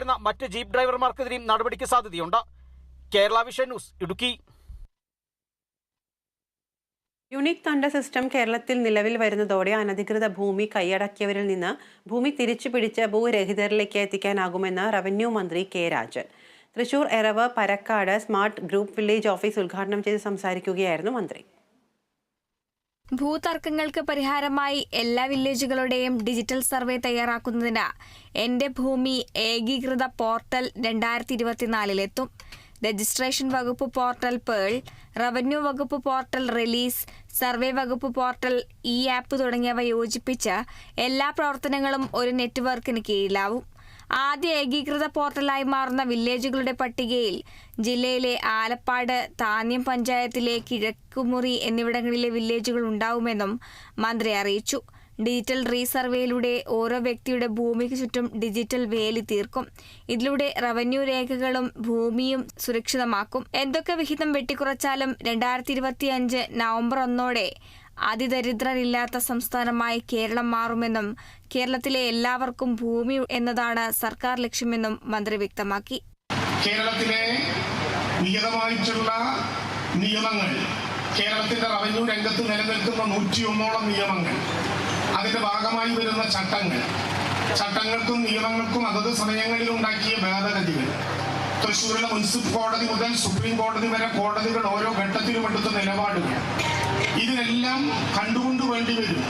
ജീപ്പിലുണ്ടായിരുന്ന മറ്റ് ജീപ്പ് ഡ്രൈവർമാർക്കെതിരെയും നടപടിക്ക് സാധ്യതയുണ്ട്. Kerala vision news Idukki. Unique തണ്ട സിസ്റ്റം കേരളത്തിൽ നിലവിൽ വരുന്നതോടെ അനധികൃത ഭൂമി കൈയടക്കിയവരിൽ നിന്ന് ഭൂമി തിരിച്ചു പിടിച്ച് ഭൂരഹിതരിലേക്ക് എത്തിക്കാനാകുമെന്ന് റവന്യൂ മന്ത്രി K Rajan. Thrissur Eravu Parakkad smart group village office ഉദ്ഘാടനം ചെയ്ത് സംസാരിക്കുകയായിരുന്നു മന്ത്രി. ഭൂതർക്കങ്ങൾക്ക് പരിഹാരമായി എല്ലാ വില്ലേജുകളുടെയും ഡിജിറ്റൽ സർവേ തയ്യാറാക്കുന്നതിന് എന്റെ ഭൂമി ഏകീകൃത പോർട്ടൽ രണ്ടായിരത്തി ഇരുപത്തിനാലിലെത്തും രജിസ്ട്രേഷൻ വകുപ്പ് പോർട്ടൽ പേൾ റവന്യൂ വകുപ്പ് പോർട്ടൽ റിലീസ് സർവേ വകുപ്പ് പോർട്ടൽ ഇ ആപ്പ് തുടങ്ങിയവ യോജിപ്പിച്ച് എല്ലാ പ്രവർത്തനങ്ങളും ഒരു നെറ്റ്വർക്കിന് കീഴിലാവും. ആദ്യ ഏകീകൃത പോർട്ടലായി മാറുന്ന വില്ലേജുകളുടെ പട്ടികയിൽ ജില്ലയിലെ ആലപ്പാട് താന്യം പഞ്ചായത്തിലെ കിഴക്കുമുറി എന്നിവിടങ്ങളിലെ വില്ലേജുകൾ ഉണ്ടാവുമെന്നും മന്ത്രി അറിയിച്ചു. ഡിജിറ്റൽ റീസർവേയിലൂടെ ഓരോ വ്യക്തിയുടെ ഭൂമിക്ക് ചുറ്റും ഡിജിറ്റൽ വേലി തീർക്കും. ഇതിലൂടെ റവന്യൂ രേഖകളും ഭൂമിയും സുരക്ഷിതമാക്കും. എന്തൊക്കെ വിഹിതം വെട്ടിക്കുറച്ചാലും രണ്ടായിരത്തി ഇരുപത്തിയഞ്ച് നവംബർ ഒന്നോടെ അതിദരിദ്രരില്ലാത്ത സംസ്ഥാനമായി കേരളം മാറുമെന്നും കേരളത്തിലെ എല്ലാവർക്കും ഭൂമി എന്നതാണ് സർക്കാർ ലക്ഷ്യമെന്നും മന്ത്രി വ്യക്തമാക്കി. കേരളത്തിലെ നിയതമായിട്ടുള്ള നിയമങ്ങൾ കേരളത്തിന്റെ റവന്യൂ രംഗത്ത് നിലനിൽക്കുന്ന നൂറ്റിയൊന്നോളം നിയമങ്ങൾ അതിന്റെ ഭാഗമായി വരുന്ന ചട്ടങ്ങൾ ചട്ടങ്ങൾക്കും നിയമങ്ങൾക്കും അതത് സമയങ്ങളിൽ ഉണ്ടാക്കിയ ഭേദഗതികൾ തൃശ്ശൂരിലെ മുനിസിപ്പൽ കോടതി മുതൽ സുപ്രീം കോടതി വരെ കോടതികൾ ഓരോ ഘട്ടത്തിലും എടുത്ത നിലപാടുകൾ. ഇതിനെല്ലാം കണ്ടുകൊണ്ട് വേണ്ടി വരും.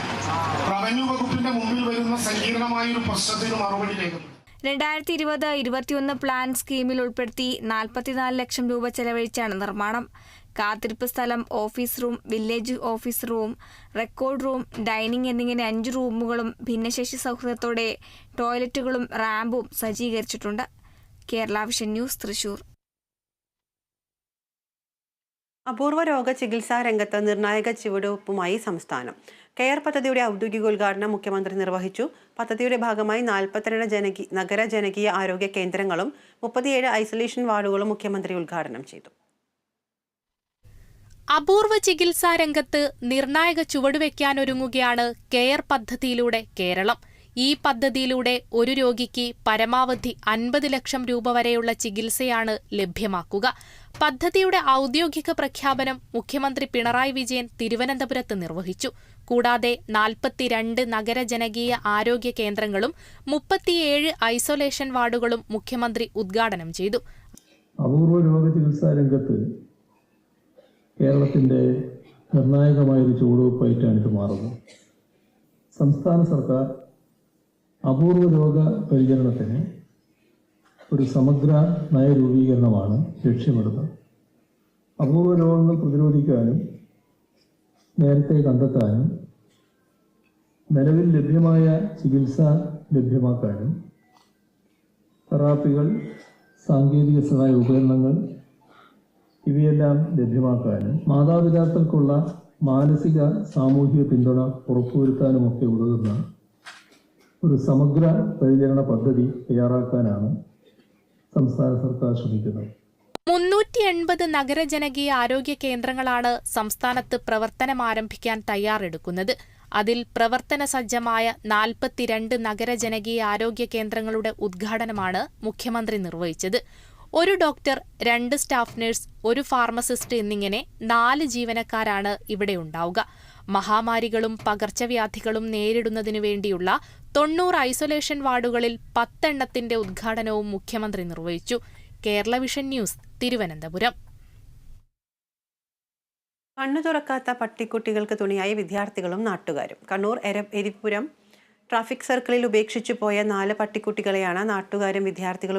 റവന്യൂ വകുപ്പിന്റെ മുമ്പിൽ വരുന്ന സങ്കീർണമായ ഒരു പ്രശ്നത്തിന് മറുപടി രേഖപ്പെടുത്തും. രണ്ടായിരത്തി ഇരുപത് ഇരുപത്തിയൊന്ന് പ്ലാൻ സ്കീമിൽ ഉൾപ്പെടുത്തി നാൽപ്പത്തിനാല് ലക്ഷം രൂപ ചെലവഴിച്ചാണ് നിർമ്മാണം. കാത്തിരിപ്പ് സ്ഥലം office room village office room record room dining എന്നിങ്ങനെ അഞ്ച് റൂമുകളും ഭിന്നശേഷി സൗഹൃദത്തോടെ ടോയ്ലറ്റുകളും റാമ്പും സജ്ജീകരിച്ചിട്ടുണ്ട്. Kerala vision news Thrissur. അപൂർവ രോഗ ചികിത്സാ രംഗത്ത് നിർണായക ചുവടുവയ്പുമായി സംസ്ഥാനം. കെയർ പദ്ധതിയുടെ ഔദ്യോഗിക ഉദ്ഘാടനം മുഖ്യമന്ത്രി നിർവഹിച്ചു. പദ്ധതിയുടെ ഭാഗമായി നാൽപ്പത്തിരണ്ട് ജനകീയ നഗര ജനകീയ ആരോഗ്യ കേന്ദ്രങ്ങളും മുപ്പത്തിയേഴ് ഐസൊലേഷൻ വാർഡുകളും മുഖ്യമന്ത്രി ഉദ്ഘാടനം ചെയ്തു. അപൂർവ ചികിത്സാ രംഗത്ത് നിർണായക ചുവടുവെക്കാനൊരുങ്ങുകയാണ് കെയർ പദ്ധതിയിലൂടെ കേരളം. ഈ പദ്ധതിയിലൂടെ ഒരു രോഗിക്ക് പരമാവധി അൻപത് ലക്ഷം രൂപ വരെയുള്ള ചികിത്സയാണ് ലഭ്യമാക്കുക. പദ്ധതിയുടെ ഔദ്യോഗിക പ്രഖ്യാപനം മുഖ്യമന്ത്രി പിണറായി വിജയൻ തിരുവനന്തപുരത്ത് നിർവഹിച്ചു. കൂടാതെ നാൽപ്പത്തിരണ്ട് നഗരജനകീയ ആരോഗ്യ കേന്ദ്രങ്ങളും മുപ്പത്തിയേഴ് ഐസൊലേഷൻ വാർഡുകളും മുഖ്യമന്ത്രി ഉദ്ഘാടനം ചെയ്തു. അപൂർവ രോഗ ചികിത്സാ രംഗത്ത് കേരളത്തിന്റെ നിർണായകമായൊരു ചുവടുവയ്പ്പായിട്ടാണ് ഇത് മാറുന്നത്. സംസ്ഥാന സർക്കാർ അപൂർവ രോഗ പരിചരണത്തിന് ഒരു സമഗ്ര നയരൂപീകരണമാണ് ലക്ഷ്യമിടുന്നത്. അപൂർവ രോഗങ്ങൾ പ്രതിരോധിക്കാനും നേരത്തെ കണ്ടെത്താനും നിലവിൽ ലഭ്യമായ ചികിത്സ ലഭ്യമാക്കാനും തെറാപ്പികൾ സാങ്കേതിക സഹായ ഉപകരണങ്ങൾ ഇവയെല്ലാം ലഭ്യമാക്കാനും മാതാപിതാക്കൾക്കുള്ള മാനസിക സാമൂഹിക പിന്തുണ ഉറപ്പുവരുത്താനുമൊക്കെ ഉതകുന്ന ഒരു സമഗ്ര പരിചരണ പദ്ധതി തയ്യാറാക്കാനാണ് സംസ്ഥാന സർക്കാർ ശ്രമിക്കുന്നത്. മുന്നൂറ്റി എൺപത് നഗരജനകീയ ആരോഗ്യ കേന്ദ്രങ്ങളാണ് സംസ്ഥാനത്ത് പ്രവർത്തനം ആരംഭിക്കാൻ തയ്യാറെടുക്കുന്നത്. അതിൽ പ്രവർത്തന സജ്ജമായ നാൽപ്പത്തിരണ്ട് നഗരജനകീയ ആരോഗ്യ കേന്ദ്രങ്ങളുടെ ഉദ്ഘാടനമാണ് മുഖ്യമന്ത്രി നിർവഹിച്ചത്. ഒരു ഡോക്ടർ രണ്ട് സ്റ്റാഫ് നഴ്സ് ഒരു ഫാർമസിസ്റ്റ് എന്നിങ്ങനെ നാല് ജീവനക്കാരാണ് ഇവിടെ ഉണ്ടാവുക. മഹാമാരികളും പകർച്ചവ്യാധികളും നേരിടുന്നതിനു വേണ്ടിയുള്ള തൊണ്ണൂറ് ഐസൊലേഷൻ വാർഡുകളിൽ പത്തെണ്ണത്തിന്റെ ഉദ്ഘാടനവും മുഖ്യമന്ത്രി നിർവഹിച്ചു. Kerala vision news Thiruvananthapuram. കണ്ണു തുറക്കാത്ത പട്ടിക്കുട്ടികൾക്ക് തുണിയായി വിദ്യാർത്ഥികളും നാട്ടുകാരും. കണ്ണൂർ എര എരിപുരം ട്രാഫിക് സർക്കിളിൽ ഉപേക്ഷിച്ചു പോയ നാല് പട്ടിക്കുട്ടികളെയാണ് നാട്ടുകാരും വിദ്യാർത്ഥികളും